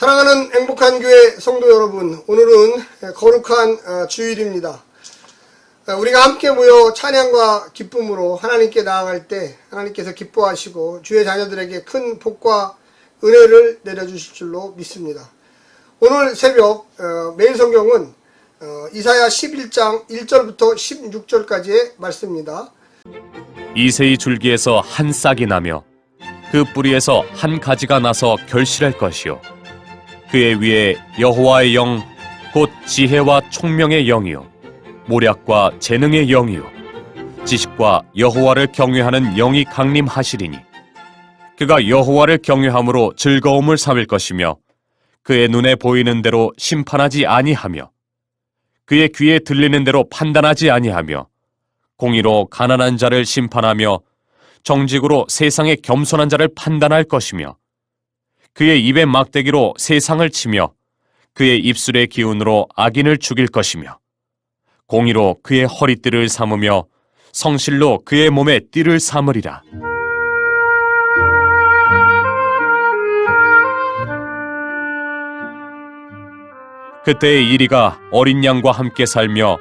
사랑하는 행복한 교회 성도 여러분, 오늘은 거룩한 어, 주일입니다. 어, 우리가 함께 모여 찬양과 기쁨으로 하나님께 나아갈 때 하나님께서 기뻐하시고 주의 자녀들에게 큰 복과 은혜를 내려주실 줄로 믿습니다. 오늘 새벽 어, 매일 성경은 이사야 11장 1절부터 16절까지의 말씀입니다. 이세의 줄기에서 한 싹이 나며 그 뿌리에서 한 가지가 나서 결실할 것이요 그의 위에 여호와의 영 곧 지혜와 총명의 영이요 모략과 재능의 영이요 지식과 여호와를 경외하는 영이 강림하시리니 그가 여호와를 경외함으로 즐거움을 삼을 것이며 그의 눈에 보이는 대로 심판하지 아니하며 그의 귀에 들리는 대로 판단하지 아니하며 공의로 가난한 자를 심판하며 정직으로 세상의 겸손한 자를 판단할 것이며 그의 입의 막대기로 세상을 치며 그의 입술의 기운으로 악인을 죽일 것이며 공의로 그의 허리띠를 삼으며 성실로 그의 몸에 띠를 삼으리라. 그때의 이리가 어린 양과 함께 살며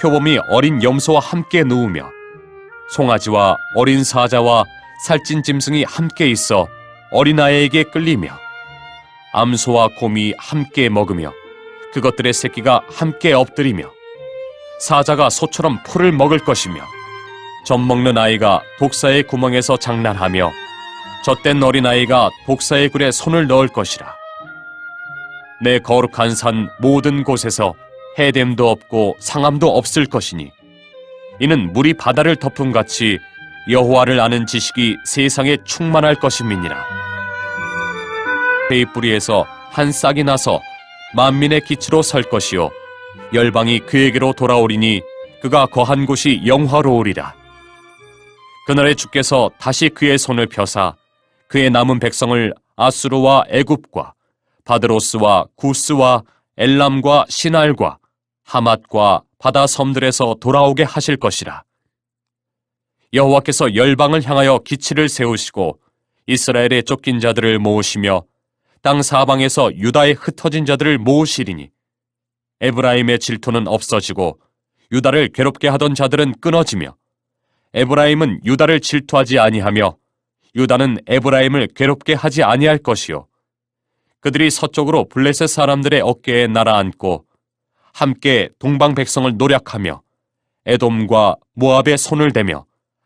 표범이 어린 염소와 함께 누우며 송아지와 어린 사자와 살찐 짐승이 함께 있어 어린아이에게 끌리며 암소와 곰이 함께 먹으며 그것들의 새끼가 함께 엎드리며 사자가 소처럼 풀을 먹을 것이며 젖 먹는 아이가 독사의 구멍에서 장난하며 젖된 어린아이가 독사의 굴에 손을 넣을 것이라. 내 거룩한 산 모든 곳에서 해됨도 없고 상함도 없을 것이니 이는 물이 바다를 덮음 같이 여호와를 아는 지식이 세상에 충만할 것임이니라. 회의 뿌리에서 한 싹이 나서 만민의 기치로 설 것이요 열방이 그에게로 돌아오리니 그가 거한 곳이 영화로우리라. 그날에 주께서 다시 그의 손을 펴사 그의 남은 백성을 아수르와 애굽과 바드로스와 구스와 엘람과 시날과 하맛과 바다 섬들에서 돌아오게 하실 것이라. 여호와께서 열방을 향하여 기치를 세우시고 이스라엘의 쫓긴 자들을 모으시며 땅 사방에서 유다의 흩어진 자들을 모으시리니 에브라임의 질투는 없어지고 유다를 괴롭게 하던 자들은 끊어지며 에브라임은 유다를 질투하지 아니하며 유다는 에브라임을 괴롭게 하지 아니할 것이요. 그들이 서쪽으로 블레셋 사람들의 어깨에 날아앉고 함께 동방 백성을 노력하며 에돔과 모압의 손을 대며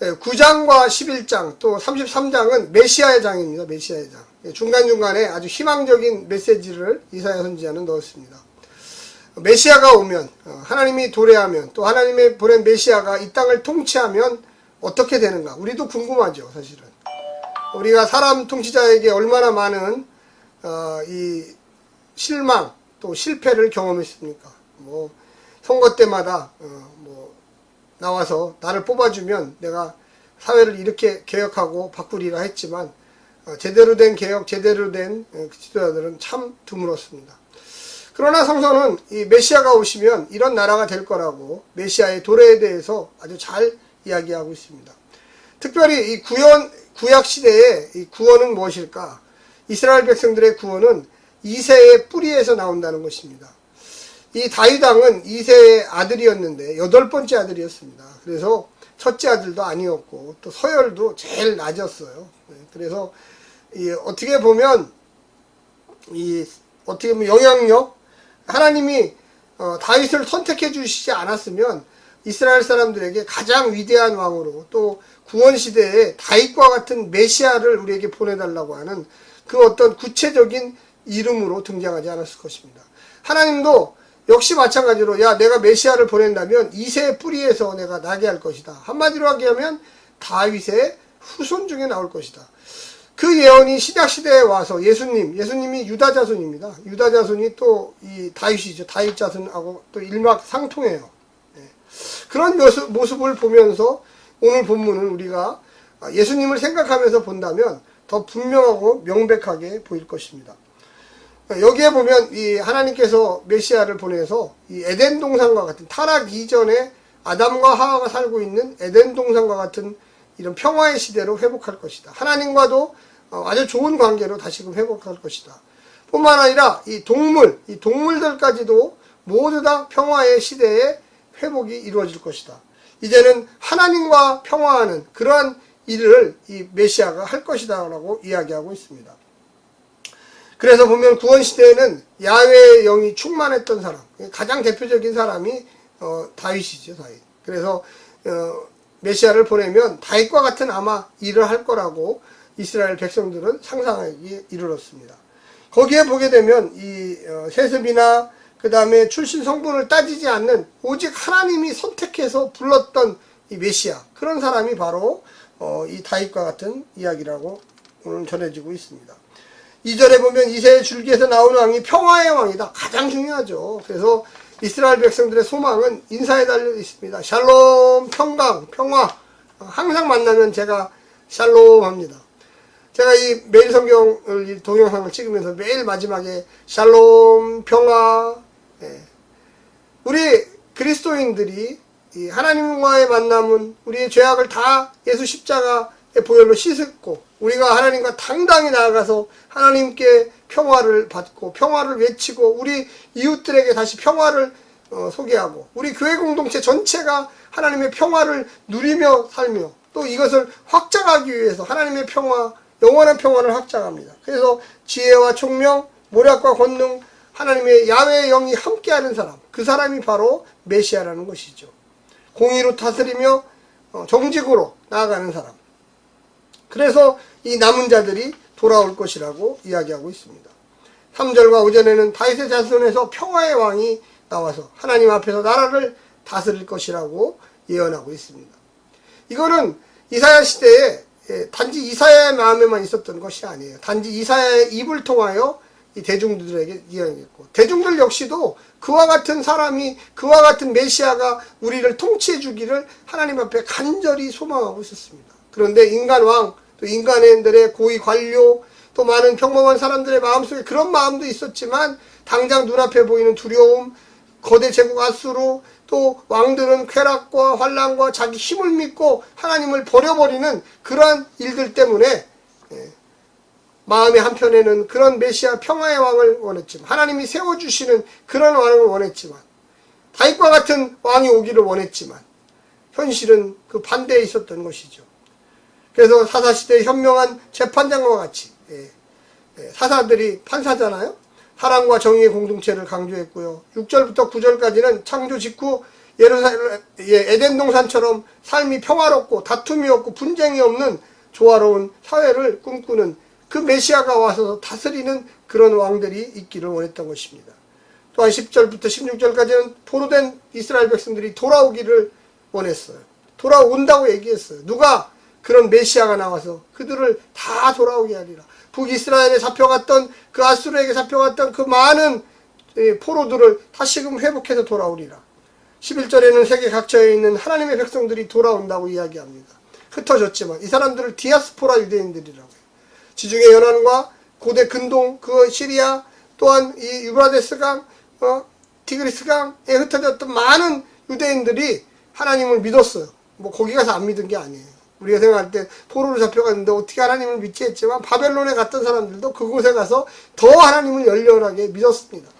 9장과 11장 또 33장은 메시아의 장입니다. 메시아의 장. 예, 중간중간에 아주 희망적인 메시지를 이사야 선지자는 넣었습니다. 메시아가 오면 어, 하나님이 도래하면 또 하나님의 보낸 메시아가 이 땅을 통치하면 어떻게 되는가 우리도 궁금하죠 사실은 우리가 사람 통치자에게 얼마나 많은 어, 이 실망 또 실패를 경험했습니까? 뭐 선거 때마다 어, 뭐 나와서 나를 뽑아주면 내가 사회를 이렇게 개혁하고 바꾸리라 했지만 어, 제대로 된 개혁, 제대로 된 어, 지도자들은 참 드물었습니다. 그러나 성서는 이 메시아가 오시면 이런 나라가 될 거라고 메시아의 도래에 대해서 아주 잘 이야기하고 있습니다. 특별히 이 구현 구약 시대의 이 구원은 무엇일까? 이스라엘 백성들의 구원은 이세의 뿌리에서 나온다는 것입니다. 이 다윗왕은 이세의 아들이었는데 여덟 번째 아들이었습니다. 그래서 첫째 아들도 아니었고 또 서열도 제일 낮았어요. 네, 그래서 어떻게 보면 이 어떻게 보면 영향력 하나님이 어, 다윗을 선택해 주시지 않았으면 이스라엘 사람들에게 가장 위대한 왕으로 또 구원 시대에 다윗과 같은 메시아를 우리에게 보내달라고 하는 그 어떤 구체적인 이름으로 등장하지 않았을 것입니다. 하나님도 역시 마찬가지로 야 내가 메시아를 보낸다면 이세의 뿌리에서 내가 나게 할 것이다. 한마디로 하게 하면 다윗의 후손 중에 나올 것이다. 그 예언이 신약 시대에 와서 예수님, 예수님이 유다 자손입니다. 유다 자손이 또 이 다윗이죠. 다윗 자손하고 또 일맥상통해요. 예. 그런 모습, 모습 을 보면서 오늘 본문은 우리가 예수님을 생각하면서 본다면 더 분명하고 명백하게 보일 것입니다. 여기에 보면 이 하나님께서 메시아를 보내서 이 에덴 동산과 같은 타락 이전에 아담과 하와가 살고 있는 에덴 동산과 같은 이런 평화의 시대로 회복할 것이다. 하나님과도 어, 아주 좋은 관계로 다시금 회복할 것이다. 뿐만 아니라 이 동물, 이 동물들까지도 모두 다 평화의 시대에 회복이 이루어질 것이다. 이제는 하나님과 평화하는 그러한 일을 이 메시아가 할 것이다라고 이야기하고 있습니다. 그래서 보면 구원 시대에는 야외의 영이 충만했던 사람, 가장 대표적인 사람이 어, 다윗이죠, 다윗. 그래서 어, 메시아를 보내면 다윗과 같은 아마 일을 할 거라고 이스라엘 백성들은 상상하기 이르렀습니다. 거기에 보게 되면 이 어, 세습이나 그 다음에 출신 성분을 따지지 않는 오직 하나님이 선택해서 불렀던 이 메시아 그런 사람이 바로 어, 이 다윗과 같은 이야기라고 오늘 전해지고 있습니다. 2절에 보면 이세의 줄기에서 나오는 왕이 평화의 왕이다. 가장 중요하죠. 그래서 이스라엘 백성들의 소망은 인사에 달려 있습니다. 샬롬, 평강, 평화. 항상 만나면 제가 샬롬 합니다. 제가 이 매일 성경을 이 동영상을 찍으면서 매일 마지막에 샬롬, 평화. 예. 우리 그리스도인들이 이 하나님과의 만남은 우리의 죄악을 다 예수 십자가의 보혈로 씻었고 우리가 하나님과 당당히 나아가서 하나님께 평화를 받고 평화를 외치고 우리 이웃들에게 다시 평화를 어, 소개하고 우리 교회 공동체 전체가 하나님의 평화를 누리며 살며 또 이것을 확장하기 위해서 하나님의 평화 영원한 평화를 확장합니다. 그래서 지혜와 총명, 모략과 권능, 하나님의 야외의 영이 함께하는 사람, 그 사람이 바로 메시아라는 것이죠. 공의로 다스리며 어, 정직으로 나아가는 사람. 그래서 이 남은 자들이 돌아올 것이라고 이야기하고 있습니다. 3절과 5절에는 다윗의 자손에서 평화의 왕이 나와서 하나님 앞에서 나라를 다스릴 것이라고 예언하고 있습니다. 이거는 이사야 시대에 예, 단지 이사야의 마음에만 있었던 것이 아니에요. 단지 이사야의 입을 통하여 이 대중들에게 이야기했고 대중들 역시도 그와 같은 사람이 그와 같은 메시아가 우리를 통치해 주기를 하나님 앞에 간절히 소망하고 있었습니다. 그런데 인간 왕, 또 인간들의 고위 관료, 또 많은 평범한 사람들의 마음속에 그런 마음도 있었지만 당장 눈앞에 보이는 두려움, 거대 제국 아수로 또 왕들은 쾌락과 환란과 자기 힘을 믿고 하나님을 버려버리는 그러한 일들 때문에 예, 마음의 한편에는 그런 메시아 평화의 왕을 원했지만 하나님이 세워주시는 그런 왕을 원했지만 다윗과 같은 왕이 오기를 원했지만 현실은 그 반대에 있었던 것이죠. 그래서 사사시대의 현명한 재판장과 같이 예, 예, 사사들이 판사잖아요. 사랑과 정의의 공동체를 강조했고요. 6절부터 9절까지는 창조 직후 예루살렘 예, 에덴 동산처럼 삶이 평화롭고 다툼이 없고 분쟁이 없는 조화로운 사회를 꿈꾸는 그 메시아가 와서 다스리는 그런 왕들이 있기를 원했던 것입니다. 또한 10절부터 16절까지는 포로된 이스라엘 백성들이 돌아오기를 원했어요. 돌아온다고 얘기했어요. 누가 그런 메시아가 나와서 그들을 다 돌아오게 하리라. 북이스라엘에 잡혀갔던 그 아수르에게 잡혀갔던 그 많은 예, 포로들을 다시금 회복해서 돌아오리라. 11절에는 세계 각처에 있는 하나님의 백성들이 돌아온다고 이야기합니다. 흩어졌지만 이 사람들을 디아스포라 유대인들이라고 해요. 지중해 연안과 고대 근동, 그 시리아, 또한 이 유브라데스강, 어, 티그리스강에 흩어졌던 많은 유대인들이 하나님을 믿었어요. 뭐 거기 가서 안 믿은 게 아니에요. 우리가 생각할 때 포로로 잡혀갔는데 어떻게 하나님을 믿지 했지만 바벨론에 갔던 사람들도 그곳에 가서 더 하나님을 열렬하게 믿었습니다.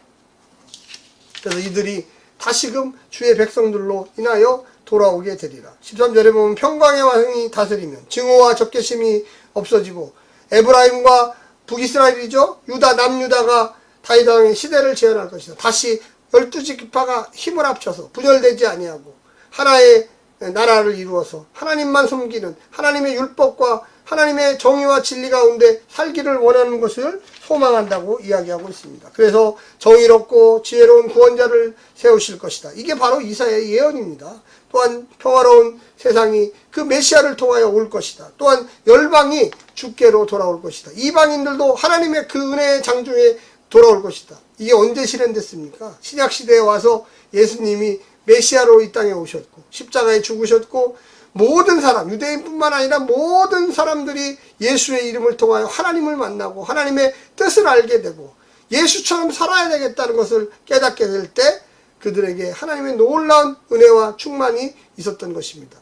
그래서 이들이 다시금 주의 백성들로 인하여 돌아오게 되리라. 13절에 보면 평강의 왕이 다스리면 증오와 적개심이 없어지고 에브라임과 북이스라엘이죠. 유다 남유다가 다윗 왕의 시대를 재현할 것이다. 다시 열두 지파가 힘을 합쳐서 분열되지 아니하고 하나의 나라를 이루어서 하나님만 섬기는 하나님의 율법과 하나님의 정의와 진리 가운데 살기를 원하는 것을 소망한다고 이야기하고 있습니다. 그래서 정의롭고 지혜로운 구원자를 세우실 것이다. 이게 바로 이사야의 예언입니다. 또한 평화로운 세상이 그 메시아를 통하여 올 것이다. 또한 열방이 주께로 돌아올 것이다. 이방인들도 하나님의 그 은혜의 장중에 돌아올 것이다. 이게 언제 실현됐습니까? 신약 시대에 와서 예수님이 메시아로 이 땅에 오셨고 십자가에 죽으셨고 모든 사람 유대인뿐만 아니라 모든 사람들이 예수의 이름을 통하여 하나님을 만나고 하나님의 뜻을 알게 되고 예수처럼 살아야 되겠다는 것을 깨닫게 될 때 그들에게 하나님의 놀라운 은혜와 충만이 있었던 것입니다.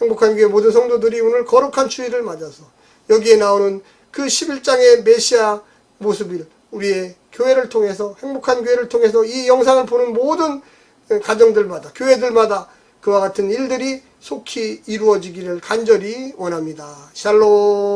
행복한 교회 모든 성도들이 오늘 거룩한 주일을 맞아서 여기에 나오는 그 11장의 메시아 모습을 우리의 교회를 통해서 행복한 교회를 통해서 이 영상을 보는 모든 가정들마다 교회들마다 그와 같은 일들이 속히 이루어지기를 간절히 원합니다. 샬롬